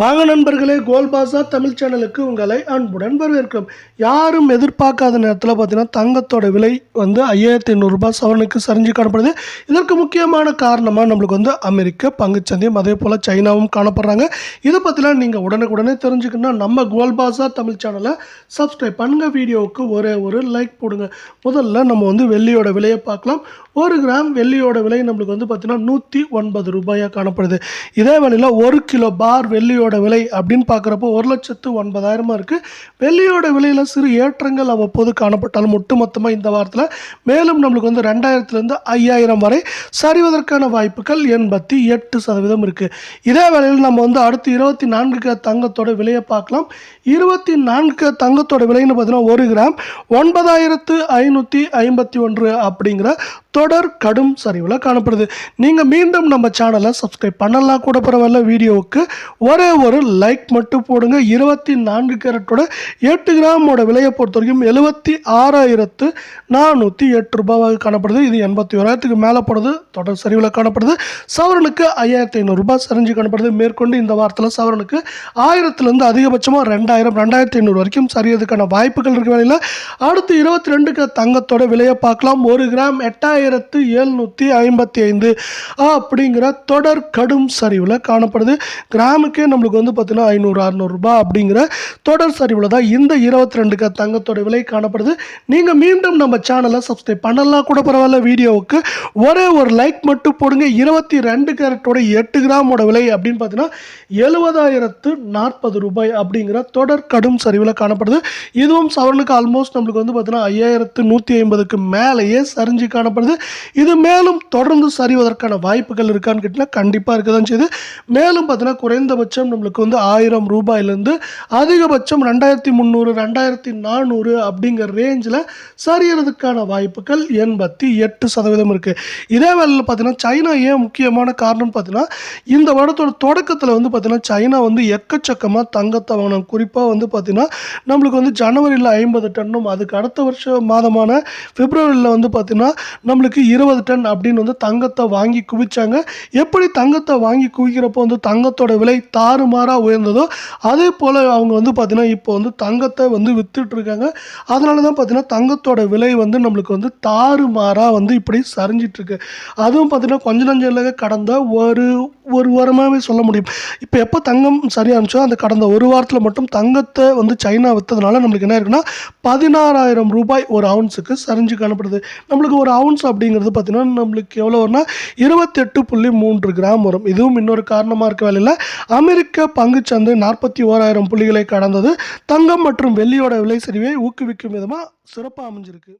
வாங்க நண்பர்களே கோல் பாசா தமிழ் சேனலுக்கு உங்களை அன்புடன் வரவேற்கும் யாரும் எதிர்பார்க்காத நேரத்தில் பார்த்தீங்கன்னா தங்கத்தோட விலை வந்து ஐயாயிரத்தி ஐநூறுரூபா சவரனுக்கு சரிஞ்சு காணப்படுது. இதற்கு முக்கியமான காரணமாக நம்மளுக்கு வந்து அமெரிக்க பங்குச்சந்தையும் அதே போல் சைனாவும் காணப்படுறாங்க. இதை பற்றிலாம் நீங்கள் உடனுக்குடனே தெரிஞ்சுக்கணும்னா நம்ம கோல் பாசா தமிழ் சேனலை சப்ஸ்கிரைப் பண்ணுங்கள் வீடியோவுக்கு ஒரே ஒரு லைக் போடுங்க. முதல்ல நம்ம வந்து வெள்ளியோட விலையை பார்க்கலாம். ஒரு கிராம் வெள்ளியோட விலை நம்மளுக்கு வந்து பார்த்தீங்கன்னா நூற்றி ஒன்பது ரூபாயாக காணப்படுது. இதே வேலையில் ஒரு கிலோ பார் வெள்ளியோட விலை அப்படின்னு பார்க்குறப்போ ஒரு லட்சத்து ஒன்பதாயிரமாக இருக்குது வெள்ளியோட விலையில் சிறு ஏற்றங்கள் அவ்வப்போது காணப்பட்டாலும் ஒட்டுமொத்தமாக இந்த வாரத்தில் மேலும் நம்மளுக்கு வந்து ரெண்டாயிரத்துலேருந்து ஐயாயிரம் வரை சரிவதற்கான வாய்ப்புகள் எண்பத்தி எட்டு சதவீதம் இருக்குது இதே வேளையில் நம்ம வந்து அடுத்து இருபத்தி நான்கு தங்கத்தோட விலையை பார்க்கலாம். இருபத்தி நான்கு தங்கத்தோட விலைன்னு பார்த்தீங்கன்னா ஒரு கிராம் ஒன்பதாயிரத்து ஐநூற்றி ஐம்பத்தி ஒன்று அப்படிங்கிற தொடர் கடும் சரிவில் காணப்படுது. நீங்கள் மீண்டும் நம்ம சேனலை சப்ஸ்கிரைப் பண்ணலாம் கூட பரவாயில்ல வீடியோவுக்கு ஒரே ஒரு லைக் மட்டும் போடுங்க. இருபத்தி நான்கு கேரட்டோட எட்டு கிராமோட விலையை பொறுத்த வரைக்கும் எழுபத்தி ஆறாயிரத்து நானூற்றி எட்டு ரூபாவாக காணப்படுது. இது எண்பத்தி ஓராயிரத்துக்கு மேலே போடுது தொடர் சரிவில் காணப்படுது. சவரனுக்கு ஐயாயிரத்தி ஐநூறுரூபா சரிஞ்சு காணப்படுது. மேற்கொண்டு இந்த வாரத்தில் சவரனுக்கு ஆயிரத்துலேருந்து அதிகபட்சமாக ரெண்டாயிரம் ரெண்டாயிரத்தி ஐநூறு வரைக்கும் சரியதுக்கான வாய்ப்புகள் இருக்க வேலையில். அடுத்து இருபத்தி ரெண்டுக்கு தங்கத்தோட விலையை பார்க்கலாம். ஒரு கிராம் எட்டாயிரம் ஆயிரத்து எழுநூற்றி ஐம்பத்தி ஐந்து அப்படிங்கிற தொடர் கடும் சரிவில் காணப்படுது. கிராமுக்கே நம்மளுக்கு வந்து பார்த்தீங்கன்னா ஐநூறு அறநூறுபா அப்படிங்கிற தொடர் சரிவில் தான் இந்த இருபத்தி ரெண்டுக்கு தங்கத்தோட விலை காணப்படுது. நீங்கள் மீண்டும் நம்ம சேனலை சப்ஸ்கிரைப் பண்ணலாம் கூட பரவாயில்ல வீடியோவுக்கு ஒரே ஒரு லைக் மட்டும் போடுங்க. இருபத்தி ரெண்டு கேரட்டோட எட்டு கிராமோட விலை அப்படின்னு பார்த்தீங்கன்னா எழுபதாயிரத்து நாற்பது ரூபாய் அப்படிங்கிற தொடர் கடும் சரிவில் காணப்படுது. இதுவும் சவரனுக்கு ஆல்மோஸ்ட் நம்மளுக்கு வந்து பார்த்தீங்கன்னா ஐயாயிரத்து நூற்றி ஐம்பதுக்கு மேலேயே சரிஞ்சு காணப்படுது. இது மேலும் தொடர்ந்து சரிவதற்கான வாய்ப்புகள் இருக்கான்னு கேட்டிங்கன்னா கண்டிப்பாக இருக்க தான் செய்யுது. மேலும் பார்த்தீங்கன்னா குறைந்தபட்சம் நம்மளுக்கு வந்து ஆயிரம் ரூபாயிலேருந்து அதிகபட்சம் ரெண்டாயிரத்தி முந்நூறு ரெண்டாயிரத்தி நானூறு அப்படிங்கிற ரேஞ்சில் சரியறதுக்கான வாய்ப்புகள் எண்பத்தி எட்டு சதவீதம் இருக்குது இதே வேலையில் பார்த்தீங்கன்னா சைனா ஏன் முக்கியமான காரணம் பார்த்தீங்கன்னா இந்த வருடத்தோட தொடக்கத்தில் வந்து பார்த்தீங்கன்னா சைனா வந்து எக்கச்சக்கமாக தங்கத்தை வாங்கினாங்க. குறிப்பாக வந்து பார்த்தீங்கன்னா நம்மளுக்கு வந்து ஜனவரியில் ஐம்பது டன்னும் அதுக்கு அடுத்த வருஷம் மாதமான பிப்ரவரியில் வந்து பார்த்தீங்கன்னா நம்மளுக்கு இருபது டன் அப்படின்னு வந்து தங்கத்தை வாங்கி குவிச்சாங்க. எப்படி தங்கத்தை வாங்கி குவிக்கிறப்போ வந்து தங்கத்தோட விலை தாறுமாறாக உயர்ந்ததோ அதே போல் அவங்க வந்து பார்த்திங்கன்னா இப்போ வந்து தங்கத்தை வந்து விற்றுட்ருக்காங்க அதனால தான் பார்த்தீங்கன்னா தங்கத்தோட விலை வந்து நம்மளுக்கு வந்து தாறுமாறாக வந்து இப்படி சரிஞ்சிட்ருக்கு. அதுவும் பார்த்திங்கன்னா கொஞ்ச நஞ்சம் கடந்த ஒரு ஒரு வாரமாகவே சொல்ல முடியும். இப்போ எப்போ தங்கம் சரியாக இருந்துச்சோ அந்த கடந்த ஒரு வாரத்தில் மட்டும் தங்கத்தை வந்து சைனா விற்றதுனால நம்மளுக்கு என்ன இருக்குன்னா பதினாறாயிரம் ரூபாய் ஒரு அவுன்ஸுக்கு சரிஞ்சு காணப்படுது. நம்மளுக்கு ஒரு அவுன்ஸ் அப்படிங்கிறது பார்த்தீங்கன்னா நம்மளுக்கு எவ்வளோ வரும்னா இருபத்தெட்டு புள்ளி மூன்று கிராம் வரும். இதுவும் இன்னொரு காரணமாக இருக்க வேலையில் அமெரிக்க பங்குச்சந்தை நாற்பத்தி ஓராயிரம் புள்ளிகளை கடந்தது. தங்கம் மற்றும் வெள்ளியோட விலை சரிவை ஊக்குவிக்கும் விதமாக சிறப்பாக அமைஞ்சிருக்கு.